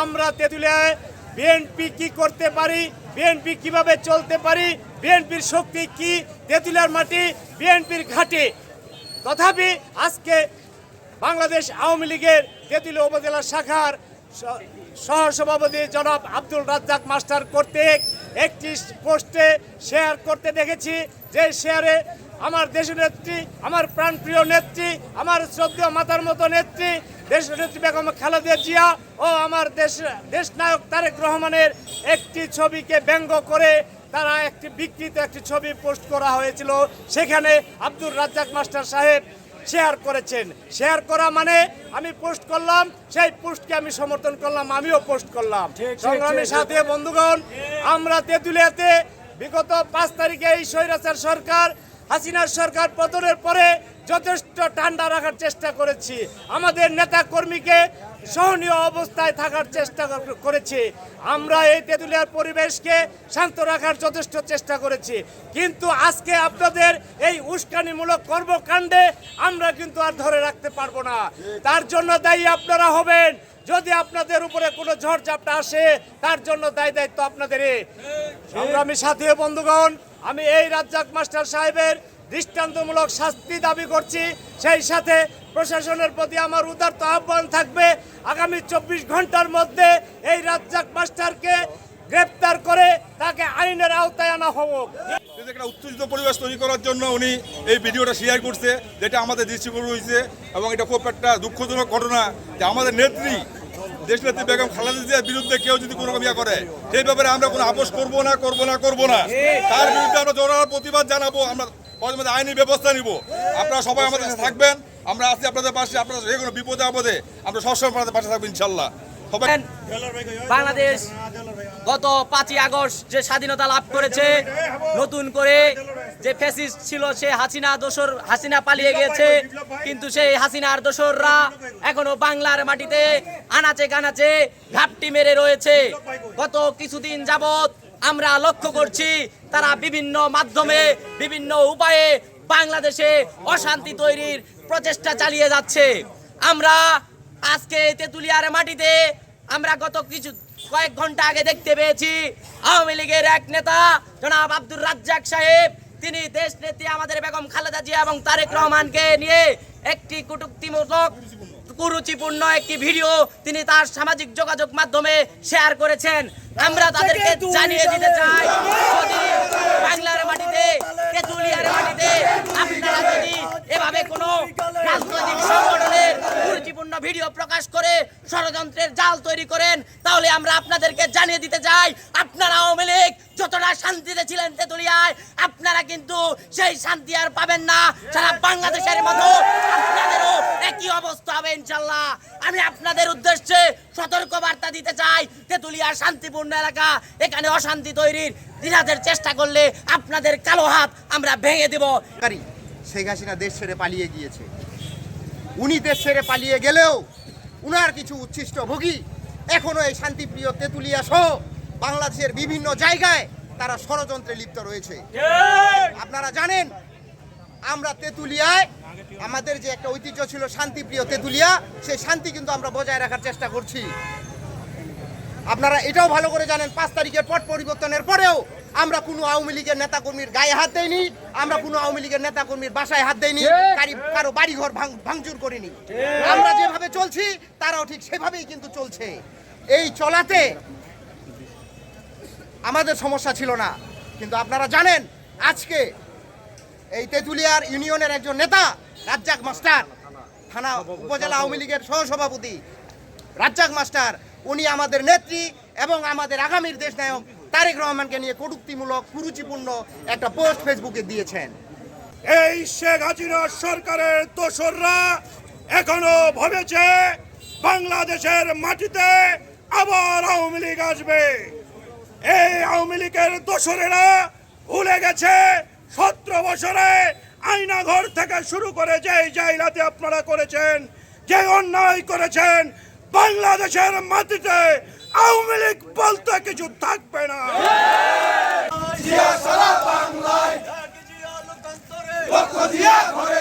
আমরা তেঁতুলিয়ায় বিএনপি কি করতে পারি? বিএনপি কীভাবে চলতে পারি? বিএনপির শক্তি কি? তেঁতুলিয়ার মাটি বিএনপির ঘাটে। তথাপি আজকে বাংলাদেশ আওয়ামী লীগের তেঁতুলিয়া উপজেলা শাখার সহসভাপতি জনাব আব্দুল রাজ্জাক মাস্টার কর্তৃক একটি পোস্টে শেয়ার করতে দেখেছি। যে শেয়ারে আমার দেশনেত্রী আমার প্রাণপ্রিয় নেত্রী, আমার শ্রদ্ধেয় মাতার মতো নেত্রী দেশনেত্রী বেগম খালেদা জিয়া ও আমার দেশ, দেশনায়ক তারেক রহমানের একটি ছবিকে ব্যঙ্গ করে তারা একটি বিকৃত একটি ছবি পোস্ট করা হয়েছিল। সেখানে আব্দুল রাজ্জাক মাস্টার সাহেব শেয়ার করেছেন। শেয়ার করা মানে আমি পোস্ট করলাম সেই পোস্টকে আমি সমর্থন করলাম আমিও পোস্ট করলাম। সংগ্রামী সাথে বন্ধুগণ আমরা তেঁতুলিয়াতে বিগত পাঁচ তারিখে এই স্বৈরাচার সরকার হাসিনার সরকার পতনের পরে যথেষ্ট ঠান্ডা রাখার চেষ্টা করেছি। আমাদের নেতা কর্মীকে সহনীয় অবস্থায় থাকার চেষ্টা কর- করেছি। আমরা এই তেঁতুলিয়ার পরিবেশকে শান্ত রাখার যথেষ্ট চেষ্টা করেছি। কিন্তু আজকে আপনাদের এই উস্কানিমূলক কর্মকাণ্ডে আমরা কিন্তু আর ধরে রাখতে পারব না। তার জন্য দায়ী আপনারা হবেন। যদি আপনাদের উপরে কোনো ঝড়ঝাপটা আসে তার জন্য দায় দায়িত্ব আপনাদেরই। সংগ্রামী সাথী বন্ধুগণ আমি এই রাজ্জাক মাস্টার সাহেবের দৃষ্টান্তমূলক শাস্তি দাবি করছি। সেই সাথে প্রশাসনের প্রতি আমার উদারত আহ্বান থাকবে। আগামী চব্বিশ ঘণ্টার মধ্যে এই রাজ্জাক মাস্টারকে গ্রেপ্তার করে তাকে আইনের আওতায় আনা হোক। একটা উত্তেজিত পরিবেশ তৈরি করার জন্য উনি এই ভিডিওটা শেয়ার করছে, যেটা আমাদের দৃষ্টিকোণ হয়েছে এবং এটা খুব একটা দুঃখজনক ঘটনা যে আমাদের নেত্রী দেশনেত্রী বেগম খালেদা জিয়ার বিরুদ্ধে কেউ যদি কোনো ইয়া করে, সেই ব্যাপারে আমরা কোনো আপোষ করব না করব না করব না। তার বিরুদ্ধে আমরা জোরালো প্রতিবাদ জানাব, আমরা পরবর্তী আইনি ব্যবস্থা নিব। আপনারা সবাই আমাদের কাছে থাকবেন, আমরা আছি আপনাদের পাশে, আপনারা যে কোনো বিপদে আপদে আমরা সবসময় আপনাদের পাশে থাকব ইনশাল্লাহ। বাংলাদেশ, গত পাঁচই আগস্ট যে স্বাধীনতা লাভ করেছে, নতুন করে যে ফ্যাসিস্ট ছিল, সে হাসিনা, দোসর হাসিনা পালিয়ে গিয়েছে। কিন্তু সেই হাসিনার দোসররা এখনও বাংলার মাটিতে আনাচে কানাচে ঘাপটি মেরে রয়েছে। গত কিছুদিন যাবত আমরা লক্ষ্য করছি, তারা বিভিন্ন মাধ্যমে, বিভিন্ন উপায়ে বাংলাদেশে অশান্তি তৈরির প্রচেষ্টা চালিয়ে যাচ্ছে। আমরা আজকে তেতুলিয়ার মাটিতে আমরা গত কিছু, কয়েক ঘণ্টা আগে দেখতে পেয়েছি, আওয়ামী লীগের এক নেতা, জনাব আব্দুর রাজ্জাক সাহেব তিনি দেশ নেত্রী আমাদের বেগম খালেদা জিয়া এবং তারেক রহমানকে নিয়ে একটি কুটুক্তিমূলক কুরুচিপূর্ণ একটি ভিডিও তিনি তার সামাজিক যোগাযোগ মাধ্যমে শেয়ার করেছেন। আমরা তাদেরকে জানিয়ে দিতে চাই বাংলার মাটিতে তেঁতুলিয়ার মাটিতে আপনারা যদি এভাবে কোনো রাজনৈতিক সংগঠনের কুরুচিপূর্ণ ভিডিও প্রকাশ করে ষড়যন্ত্রের জাল তৈরি করেন তাহলে আমরা আপনাদেরকে জানিয়ে দিতে চাই আপনারা আওয়ামী লীগ যতটা শান্তিতে ছিলেন তেঁতুলিয়ায়, আপনারা কিন্তু সেই শান্তি আর পাবেন না। সারা বাংলাদেশের মতো আপনাদেরও একই অবস্থা হবে ইনশাল্লাহ। আমি আপনাদের উদ্দেশ্যে সতর্ক বার্তা দিতে চাই, তেঁতুলিয়ার শান্তিপূর্ণ এলাকা, এখানে অশান্তি তৈরির দিনাদের চেষ্টা করলে আপনাদের কালো হাত আমরা ভেঙে দেব। শেখ হাসিনা দেশ ছেড়ে পালিয়ে গিয়েছে। উনি দেশ ছেড়ে পালিয়ে গেলেও উনার কিছু উচ্ছিষ্ট ভোগী এখনও এই শান্তিপ্রিয় তেঁতুলিয়া সহ বাংলাদেশের বিভিন্ন জায়গায় তারা ষড়যন্ত্রে লিপ্ত রয়েছে। আপনারা জানেন আমরা তেঁতুলিয়ায় আমাদের যে একটা ঐতিহ্য ছিল শান্তিপ্রিয় তেঁতুলিয়া সেই শান্তি কিন্তু আমরা বজায় রাখার চেষ্টা করছি। আপনারা এটাও ভালো করে জানেন পাঁচ তারিখের পট পরিবর্তনের পরেও আমরা কোনো আওয়ামী লীগের নেতাকর্মীর গায়ে হাত দেয়নি আমরা কোনো আওয়ামী লীগের নেতাকর্মীর বাসায় হাত দেয়নি কারও বাড়িঘর ভাঙ- ভাঙচুর করিনি। আমরা যেভাবে চলছি তারাও ঠিক সেভাবেই কিন্তু চলছে। এই চলাতে আমাদের সমস্যা ছিল না। কিন্তু আপনারা জানেন, আজকে এই তেঁতুলিয়ার ইউনিয়নের একজন নেতা, রাজ্জাক মাস্টার, থানা উপজেলা আওয়ামী লীগের সহসভাপতি, রাজ্জাক মাস্টার, উনি আমাদের নেত্রী এবং আমাদের আগামীর দেশ নায়ক তারেক রহমানকে নিয়ে কটুক্তিমূলক, কুরুচিপূর্ণ একটা পোস্ট ফেসবুকে দিয়েছেন। এই শেখ হাসিনা সরকারের দোসররা এখনও ভেবেছে বাংলাদেশের মাটিতে আবার আওয়ামী লীগ আসবে। এই আওয়ামী লীগের দোসরেরা ভুলে গেছে। সতেরো বছরে আয়নাঘর থেকে শুরু করে যে জায়গাতে আপনারা করেছেন যে অন্যায় করেছেন বাংলাদেশের মাটিতে আওয়ামী লীগ বলতে কিছু থাকবে না। বাংলায়। রক্ত দিয়া ঘরে